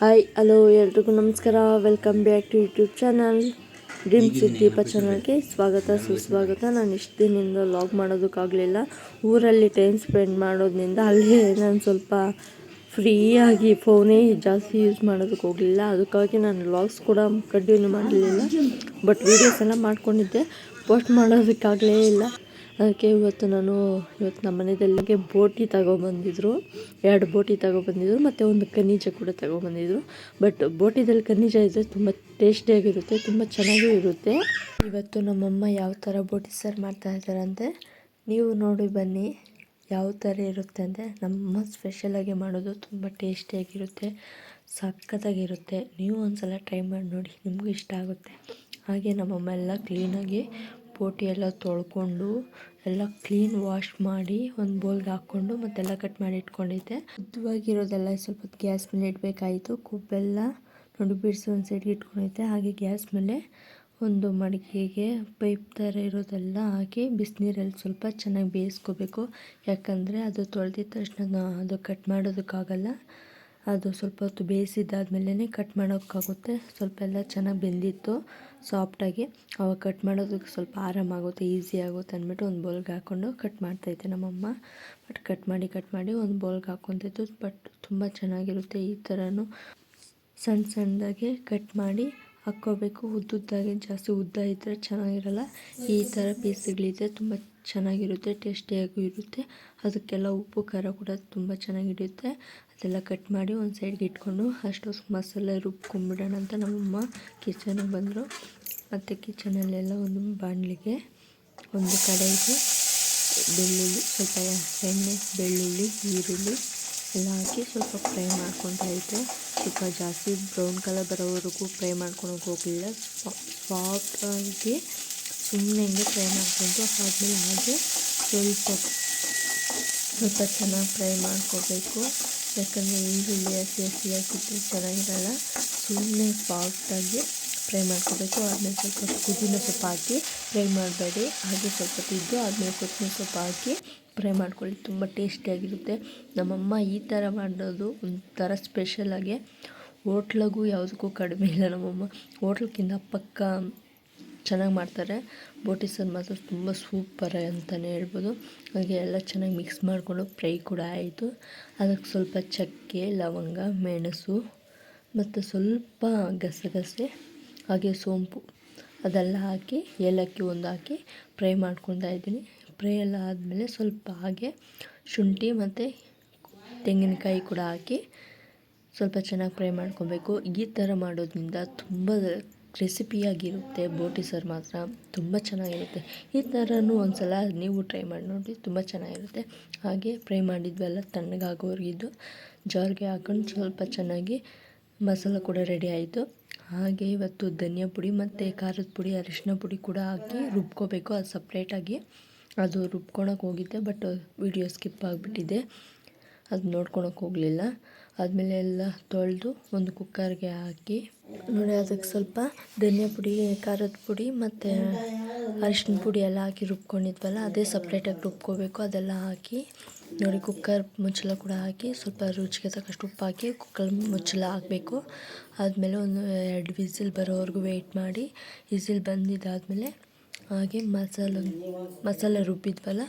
Hi hello ಎಲ್ರಿಗೂ ನಮಸ್ಕಾರ. Welcome back to YouTube channel dream city Deepa ಚಾನಲ್ಗೆ ಸ್ವಾಗತ ಸುಸ್ವಾಗತ. ನಾನು ಇಷ್ಟು ದಿನದಿಂದ ಲಾಗ್ ಮಾಡೋದಕ್ಕಾಗಲಿಲ್ಲ. ಊರಲ್ಲಿ ಟೈಮ್ ಸ್ಪೆಂಡ್ ಮಾಡೋದ್ರಿಂದ ಅಲ್ಲಿ ನಾನು ಸ್ವಲ್ಪ ಫ್ರೀಯಾಗಿ ಫೋನೇ ಜಾಸ್ತಿ ಯೂಸ್ ಮಾಡೋದಕ್ಕೆ ಹೋಗಲಿಲ್ಲ. ಅದಕ್ಕಾಗಿ ನಾನು ಲಾಗ್ಸ್ ಕೂಡ ಕಂಟಿನ್ಯೂ ಮಾಡಲಿಲ್ಲ. ಬಟ್ ವೀಡಿಯೋಸ್ ಎಲ್ಲ ಮಾಡ್ಕೊಂಡಿದ್ದೆ. ಪೋಸ್ಟ್ ಮಾಡೋದಕ್ಕಾಗಲೇ ಇಲ್ಲ. ಅದಕ್ಕೆ ಇವತ್ತು ನಾನು ಇವತ್ತು ನಮ್ಮ ಮನೆಯಲ್ಲಿಗೆ ಬೋಟಿ ತಗೊಬಂದಿದ್ರು, ಎರಡು ಬೋಟಿ ತಗೊಬಂದಿದ್ರು, ಮತ್ತು ಒಂದು ಖನಿಜ ಕೂಡ ತಗೊಬಂದಿದ್ರು. ಬಟ್ ಬೋಟಿದಲ್ಲಿ ಖನಿಜ ಇದ್ದರೆ ತುಂಬ ಟೇಸ್ಟಿಯಾಗಿರುತ್ತೆ ತುಂಬ ಚೆನ್ನಾಗೂ ಇರುತ್ತೆ. ಇವತ್ತು ನಮ್ಮಮ್ಮ ಯಾವ ಥರ ಬೋಟಿ ಸರ್ ಮಾಡ್ತಾ ಇದ್ದಾರಂತೆ ನೀವು ನೋಡಿ ಬನ್ನಿ ಯಾವ ಥರ ಇರುತ್ತೆ ಅಂದರೆ, ನಮ್ಮ ಸ್ಪೆಷಲಾಗಿ ಮಾಡೋದು ತುಂಬ ಟೇಸ್ಟಿಯಾಗಿರುತ್ತೆ ಸಖತ್ತಾಗಿರುತ್ತೆ. ನೀವು ಒಂದು ಸಲ ಟ್ರೈ ಮಾಡಿ ನೋಡಿ, ನಿಮಗೂ ಇಷ್ಟ ಆಗುತ್ತೆ. ಹಾಗೆ ನಮ್ಮಮ್ಮ ಎಲ್ಲ ಕ್ಲೀನಾಗಿ ಬೋಟಿ ಎಲ್ಲ ತೊಳ್ಕೊಂಡು ಎಲ್ಲ ಕ್ಲೀನ್ ವಾಶ್ ಮಾಡಿ ಒಂದು ಬೌಲ್ಗೆ ಹಾಕ್ಕೊಂಡು ಮತ್ತೆಲ್ಲ ಕಟ್ ಮಾಡಿ ಇಟ್ಕೊಂಡಿದ್ದೆ. ಉದ್ದವಾಗಿರೋದೆಲ್ಲ ಸ್ವಲ್ಪ ಗ್ಯಾಸ್ ಮೇಲೆ ಇಡಬೇಕಾಯಿತು. ಕುಬ್ಬೆಲ್ಲ ನೋಡಿ ಬಿಡಿಸಿ ಒಂದು ಸೈಡ್ಗೆ ಇಟ್ಕೊಂಡಿದ್ದೆ. ಹಾಗೆ ಗ್ಯಾಸ್ ಮೇಲೆ ಒಂದು ಮಡಿಕೆಗೆ ಪೈಪ್ ಥರ ಇರೋದೆಲ್ಲ ಹಾಕಿ ಬಿಸಿನೀರಲ್ಲಿ ಸ್ವಲ್ಪ ಚೆನ್ನಾಗಿ ಬೇಯಿಸ್ಕೋಬೇಕು. ಯಾಕಂದರೆ ಅದು ತೊಳೆದಿದ್ದ ತಕ್ಷಣ ಅದು ಕಟ್ ಮಾಡೋದಕ್ಕಾಗಲ್ಲ. ಅದು ಸ್ವಲ್ಪ ಹೊತ್ತು ಬೇಯಿಸಿದ್ದಾದ್ಮೇಲೆ ಕಟ್ ಮಾಡೋಕ್ಕಾಗುತ್ತೆ. ಸ್ವಲ್ಪ ಎಲ್ಲ ಚೆನ್ನಾಗಿ ಬೆಂದಿತ್ತು ಸಾಫ್ಟಾಗಿ ಅವಾಗ ಕಟ್ ಮಾಡೋದಕ್ಕೆ ಸ್ವಲ್ಪ ಆರಾಮಾಗುತ್ತೆ ಈಸಿ ಆಗುತ್ತೆ ಅಂದ್ಬಿಟ್ಟು ಒಂದು ಬೌಲ್ಗೆ ಹಾಕ್ಕೊಂಡು ಕಟ್ ಮಾಡ್ತಾಯಿದ್ದೆ ನಮ್ಮಮ್ಮ. ಬಟ್ ಕಟ್ ಮಾಡಿ ಕಟ್ ಮಾಡಿ ಒಂದು ಬೌಲ್ಗೆ ಹಾಕ್ಕೊತಿತ್ತು ಬಟ್ ತುಂಬ ಚೆನ್ನಾಗಿರುತ್ತೆ ಈ ಥರನೂ ಸಣ್ಣ ಸಣ್ಣದಾಗೆ ಕಟ್ ಮಾಡಿ ಹಾಕ್ಕೋಬೇಕು. ಉದ್ದುದ್ದಾಗಿ ಜಾಸ್ತಿ ಉದ್ದ ಇದ್ದರೆ ಚೆನ್ನಾಗಿರಲ್ಲ. ಈ ಥರ ಪೀಸ್ಗಳಿದ್ರೆ ತುಂಬ ಚೆನ್ನಾಗಿರುತ್ತೆ, ಟೇಸ್ಟಿಯಾಗೂ ಇರುತ್ತೆ. ಅದಕ್ಕೆಲ್ಲ ಉಪ್ಪು, ಖಾರ ಕೂಡ ತುಂಬ ಚೆನ್ನಾಗಿರುತ್ತೆ. ಅದೆಲ್ಲ ಕಟ್ ಮಾಡಿ ಒಂದು ಸೈಡ್ಗೆ ಇಟ್ಕೊಂಡು ಅಷ್ಟು ಮಸಾಲೆ ರುಬ್ಕೊಂಬಿಡೋಣ ಅಂತ ನಮ್ಮಮ್ಮ ಕಿಚನಿಗೆ ಬಂದರು. ಮತ್ತು ಕಿಚನಲ್ಲೆಲ್ಲ ಒಂದು ಬಾಣಲಿಗೆ ಒಂದು ಕಡೆಗೆ ಬೆಳ್ಳುಳ್ಳಿ, ಸ್ವಲ್ಪ ಎಣ್ಣೆ, ಬೆಳ್ಳುಳ್ಳಿ, ಈರುಳ್ಳಿ ಎಲ್ಲ ಹಾಕಿ ಸ್ವಲ್ಪ ಫ್ರೈ ಮಾಡ್ಕೊತಾ ಇದ್ದೆ ಸ್ವಲ್ಪ ಜಾಸ್ತಿ ಬ್ರೌನ್ ಕಲರ್ ಬರೋವರೆಗೂ ಫ್ರೈ ಮಾಡ್ಕೊಳಕ್ಕೆ ಹೋಗಲಿಲ್ಲ. ಸಾಫ್ಟಾಗಿ ಸುಮ್ಮನೆ ಹಿಂಗೆ ಫ್ರೈ ಮಾಡ್ಕೊಂಡು ಆದಮೇಲೆ ಹಾಗೆ ಸ್ವಲ್ಪ ಸ್ವಲ್ಪ ಚೆನ್ನಾಗಿ ಫ್ರೈ ಮಾಡ್ಕೋಬೇಕು. ಯಾಕಂದರೆ ಈರುಳ್ಳಿ ಹಸಿ ಹಸಿ ಹಾಕಿದ್ರೆ ಚೆನ್ನಾಗಿರಲ್ಲ. ಸುಮ್ಮನೆ ಸಾಫ್ಟಾಗಿ ಫ್ರೈ ಮಾಡ್ಕೋಬೇಕು. ಆದಮೇಲೆ ಸ್ವಲ್ಪ ಕುದಿನ ಸೊಪ್ಪು ಹಾಕಿ ಫ್ರೈ ಮಾಡಬೇಡಿ. ಹಾಗೆ ಸ್ವಲ್ಪ ತಿದ್ದು ಆದಮೇಲೆ ಕೊತ್ತಂಬರಿ ಸೊಪ್ಪು ಹಾಕಿ ಫ್ರೈ ಮಾಡ್ಕೊಳ್ಳಿ. ತುಂಬ ಟೇಸ್ಟಿಯಾಗಿರುತ್ತೆ. ನಮ್ಮಮ್ಮ ಈ ಥರ ಮಾಡೋದು ಒಂಥರ ಸ್ಪೆಷಲಾಗಿ ಹೋಟ್ಲಗೂ ಯಾವುದಕ್ಕೂ ಕಡಿಮೆ ಇಲ್ಲ ನಮ್ಮಮ್ಮ. ಹೋಟ್ಲಕ್ಕಿಂತ ಪಕ್ಕ ಚೆನ್ನಾಗಿ ಮಾಡ್ತಾರೆ. ಬೋಟಿ ಮಾತ್ರ ತುಂಬ ಸೂಪರ್ ಅಂತಲೇ ಹೇಳ್ಬೋದು. ಹಾಗೆ ಎಲ್ಲ ಚೆನ್ನಾಗಿ ಮಿಕ್ಸ್ ಮಾಡಿಕೊಂಡು ಫ್ರೈ ಕೂಡ ಆಯಿತು. ಅದಕ್ಕೆ ಸ್ವಲ್ಪ ಚಕ್ಕೆ, ಲವಂಗ, ಮೆಣಸು ಮತ್ತು ಸ್ವಲ್ಪ ಗಸಗಸೆ, ಹಾಗೆ ಸೋಂಪು ಅದೆಲ್ಲ ಹಾಕಿ ಏಲಕ್ಕಿ ಒಂದು ಹಾಕಿ ಫ್ರೈ ಮಾಡ್ಕೊತಾ ಇದ್ದೀನಿ. ಫ್ರೈ ಎಲ್ಲ ಆದಮೇಲೆ ಸ್ವಲ್ಪ ಹಾಗೆ ಶುಂಠಿ ಮತ್ತು ತೆಂಗಿನಕಾಯಿ ಕೂಡ ಹಾಕಿ ಸ್ವಲ್ಪ ಚೆನ್ನಾಗಿ ಫ್ರೈ ಮಾಡ್ಕೊಬೇಕು. ಈ ಥರ ಮಾಡೋದ್ರಿಂದ ತುಂಬ ರೆಸಿಪಿಯಾಗಿರುತ್ತೆ. ಬೋಟಿ ಸಾರು ಮಾತ್ರ ತುಂಬ ಚೆನ್ನಾಗಿರುತ್ತೆ. ಈ ಥರನೂ ಒಂದು ಸಲ ನೀವು ಟ್ರೈ ಮಾಡಿ ನೋಡಿ, ತುಂಬ ಚೆನ್ನಾಗಿರುತ್ತೆ. ಹಾಗೆ ಫ್ರೈ ಮಾಡಿದ್ವೆಲ್ಲ ತಣ್ಣಗಾಗೋವರೆಗಿದ್ದು ಜಾರಿಗೆ ಹಾಕೊಂಡು ಸ್ವಲ್ಪ ಚೆನ್ನಾಗಿ ಮಸಾಲ ಕೂಡ ರೆಡಿ ಆಯಿತು. ಹಾಗೆ ಇವತ್ತು ಧನಿಯಾ ಪುಡಿ ಮತ್ತು ಖಾರದ ಪುಡಿ, ಅರಿಶಿನ ಪುಡಿ ಕೂಡ ಹಾಕಿ ರುಬ್ಕೋಬೇಕು. ಅದು ಸಪ್ರೇಟಾಗಿ ಅದು ರುಬ್ಕೊಳಕ್ಕೆ ಹೋಗಿದ್ದೆ ಬಟ್ ವಿಡಿಯೋ ಸ್ಕಿಪ್ ಆಗಿಬಿಟ್ಟಿದೆ. ಅದು ನೋಡ್ಕೊಳಕ್ಕೆ ಹೋಗಲಿಲ್ಲ. ಆದಮೇಲೆ ಎಲ್ಲ ತೊಳೆದು ಒಂದು ಕುಕ್ಕರ್ಗೆ ಹಾಕಿ, ನೋಡಿ ಅದಕ್ಕೆ ಸ್ವಲ್ಪ ಧನಿಯಾ ಪುಡಿ, ಖಾರದ ಪುಡಿ ಮತ್ತು ಅರಿಶಿನ ಪುಡಿ ಎಲ್ಲ ಹಾಕಿ ರುಬ್ಕೊಂಡಿದ್ವಲ್ಲ, ಅದೇ ಸಪ್ರೇಟಾಗಿ ರುಬ್ಕೋಬೇಕು. ಅದೆಲ್ಲ ಹಾಕಿ, ನೋಡಿ ಕುಕ್ಕರ್ ಮುಚ್ಚಳ ಕೂಡ ಹಾಕಿ, ಸ್ವಲ್ಪ ರುಚಿಗೆ ತಕ್ಕಷ್ಟು ಉಪ್ಪು ಹಾಕಿ ಕುಕ್ಕರ್ ಮುಚ್ಚಳ ಹಾಕಬೇಕು. ಆದಮೇಲೆ ಒಂದು ಎರಡು ವಿಸಿಲ್ ಬರೋವರೆಗೂ ವೆಯ್ಟ್ ಮಾಡಿ. ವಿಸಿಲ್ ಬಂದಿದ್ದಾದಮೇಲೆ ಹಾಗೆ ಮಸಾಲೆ ಮಸಾಲೆ ರುಬ್ಬಿದ್ವಲ್ಲ,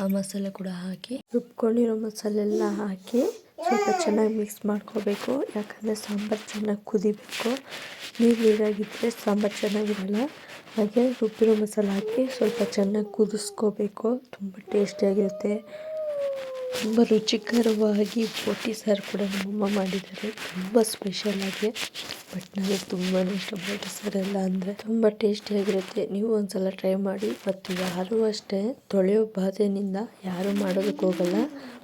ಆ ಮಸಾಲೆ ಕೂಡ ಹಾಕಿ. ರುಬ್ಕೊಂಡಿರೋ ಮಸಾಲೆ ಎಲ್ಲ ಹಾಕಿ ಸ್ವಲ್ಪ ಚೆನ್ನಾಗಿ ಮಿಕ್ಸ್ ಮಾಡ್ಕೋಬೇಕು. ಯಾಕಂದರೆ ಸಾಂಬಾರು ಚೆನ್ನಾಗಿ ಕುದಿಬೇಕು. ನೀರು ನೀರಾಗಿದ್ದರೆ ಸಾಂಬಾರು ಚೆನ್ನಾಗಿರಲ್ಲ. ಹಾಗೆ ರುಬ್ಬಿರೋ ಮಸಾಲೆ ಹಾಕಿ ಸ್ವಲ್ಪ ಚೆನ್ನಾಗಿ ಕುದಿಸ್ಕೋಬೇಕು. ತುಂಬ ಟೇಸ್ಟಿಯಾಗಿರುತ್ತೆ ತುಂಬ ರುಚಿಕರವಾಗಿ ಬೋಟಿ ಸಾರು ಕೂಡ ನಮ್ಮಮ್ಮ ಮಾಡಿದ್ದಾರೆ. ತುಂಬ ಸ್ಪೆಷಲಾಗಿ ಬಟ್ ನನಗೆ ತುಂಬಾ ಇಷ್ಟ ಬೋಟಿ ಸಾರೆಲ್ಲ ಅಂದರೆ ತುಂಬ ಟೇಸ್ಟಿಯಾಗಿರುತ್ತೆ ನೀವು ಒಂದ್ಸಲ ಟ್ರೈ ಮಾಡಿ ಮತ್ತು ಯಾರೂ ಅಷ್ಟೇ ತೊಳೆಯೋ ಬಾಧೆನಿಂದ ಯಾರೂ ಮಾಡೋದಕ್ಕೆ ಹೋಗಲ್ಲ.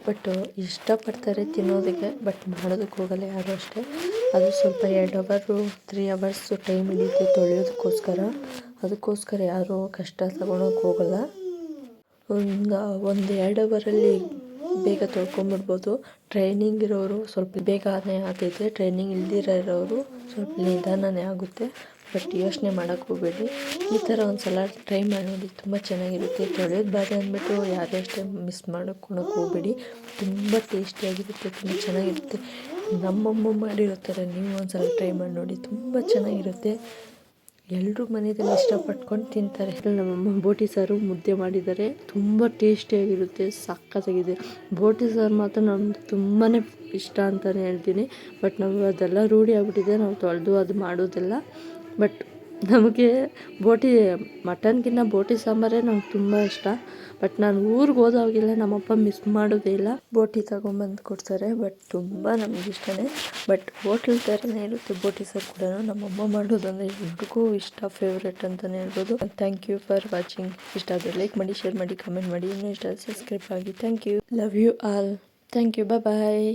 ಬಟ್ ಇಷ್ಟಪಡ್ತಾರೆ ತಿನ್ನೋದಕ್ಕೆ ಬಟ್ ಮಾಡೋದಕ್ಕೆ ಹೋಗಲ್ಲ ಯಾರು ಅಷ್ಟೇ. ಅದು ಸ್ವಲ್ಪ ಎರಡು ಅವರು ತ್ರೀ ಅವರ್ಸು ಟೈಮ್ ಹಿಡಿಯುತ್ತೆ ತೊಳೆಯೋದಕ್ಕೋಸ್ಕರ. ಅದಕ್ಕೋಸ್ಕರ ಯಾರೂ ಕಷ್ಟ ತಗೊಳಕ್ಕೆ ಹೋಗಲ್ಲ. ಒಂದು ಒಂದು ಎರಡು ಅವರಲ್ಲಿ ಬೇಗ ತೊಳ್ಕೊಂಬಿಡ್ಬೋದು. ಟ್ರೈನಿಂಗ್ ಇರೋರು ಸ್ವಲ್ಪ ಬೇಗನೆ ಆಗ್ತೈತೆ. ಟ್ರೈನಿಂಗ್ ಇಲ್ದಿರೋ ಇರೋರು ಸ್ವಲ್ಪ ನಿಧಾನನೇ ಆಗುತ್ತೆ. ಬಟ್ ಯೋಚನೆ ಮಾಡೋಕ್ಕೆ ಹೋಗಬೇಡಿ. ಈ ಥರ ಒಂದು ಸಲ ಟ್ರೈ ಮಾಡಿ ನೋಡಿ ತುಂಬ ಚೆನ್ನಾಗಿರುತ್ತೆ. ತೊಳೆದ ಬಾಧೆ ಅಂದ್ಬಿಟ್ಟು ಯಾರೇ ಅಷ್ಟೇ ಮಿಸ್ ಮಾಡ್ಕೊಳಕ್ಕೆ ಹೋಗಬೇಡಿ. ತುಂಬ ಟೇಸ್ಟಿಯಾಗಿರುತ್ತೆ ತುಂಬ ಚೆನ್ನಾಗಿರುತ್ತೆ. ನಮ್ಮಮ್ಮ ಮಾಡಿರೋ ಥರ ನೀವು ಒಂದ್ಸಲ ಟ್ರೈ ಮಾಡಿ ನೋಡಿ. ತುಂಬ ಚೆನ್ನಾಗಿರುತ್ತೆ. ಎಲ್ಲರೂ ಮನೆಯಲ್ಲಿ ಇಷ್ಟಪಟ್ಕೊಂಡು ತಿಂತಾರೆ. ನಮ್ಮಮ್ಮ ಬೋಟಿ ಸಾರು ಮುದ್ದೆ ಮಾಡಿದ್ದಾರೆ. ತುಂಬ ಟೇಸ್ಟಿಯಾಗಿರುತ್ತೆ ಸಕ್ಕತ್ತಾಗಿದೆ ಬೋಟಿ ಸಾರು ಮಾತ್ರ ನಮ್ಗೆ ತುಂಬಾ ಇಷ್ಟ ಅಂತಲೇ ಹೇಳ್ತೀನಿ. ಬಟ್ ನಾವು ಅದೆಲ್ಲ ರೂಢಿ ಆಗ್ಬಿಟ್ಟಿದೆ, ನಾವು ತೊಳೆದು ಅದು ಮಾಡೋದಿಲ್ಲ. ಬಟ್ ನಮಗೆ ಬೋಟಿ, ಮಟನ್ಗಿನ್ನ ಬೋಟಿ ಸಾಂಬಾರೇ ನಂಗೆ ತುಂಬ ಇಷ್ಟ. ಬಟ್ ನಾನು ಊರಿಗೆ ಹೋದಾಗೆಲ್ಲ ನಮ್ಮಪ್ಪ ಮಿಸ್ ಮಾಡೋದೇ ಇಲ್ಲ. ಬೋಟಿ ತಗೊಂಬಂದು ಕೊಡ್ತಾರೆ, ಬಟ್ ತುಂಬ ನಮಗೆ ಇಷ್ಟನೇ. ಬಟ್ ಹೋಟ್ಲ್ ಥರನೇ ಇರುತ್ತೆ ಬೋಟಿ ಸಾರು ಕೂಡ ನಮ್ಮಮ್ಮ ಮಾಡೋದಂದರೆ ಎಲ್ರಿಗೂ ಇಷ್ಟ ಫೇವ್ರೇಟ್ ಅಂತಲೇ ಹೇಳ್ಬೋದು. ಥ್ಯಾಂಕ್ ಯು ಫಾರ್ ವಾಚಿಂಗ್ ಇಷ್ಟ ಆದರೆ ಲೈಕ್ ಮಾಡಿ ಶೇರ್ ಮಾಡಿ ಕಮೆಂಟ್ ಮಾಡಿ. ಇನ್ನೂ ಇಷ್ಟ ಸಬ್ಸ್ಕ್ರೈಬ್ ಆಗಿ. Thank you love you all thank you bye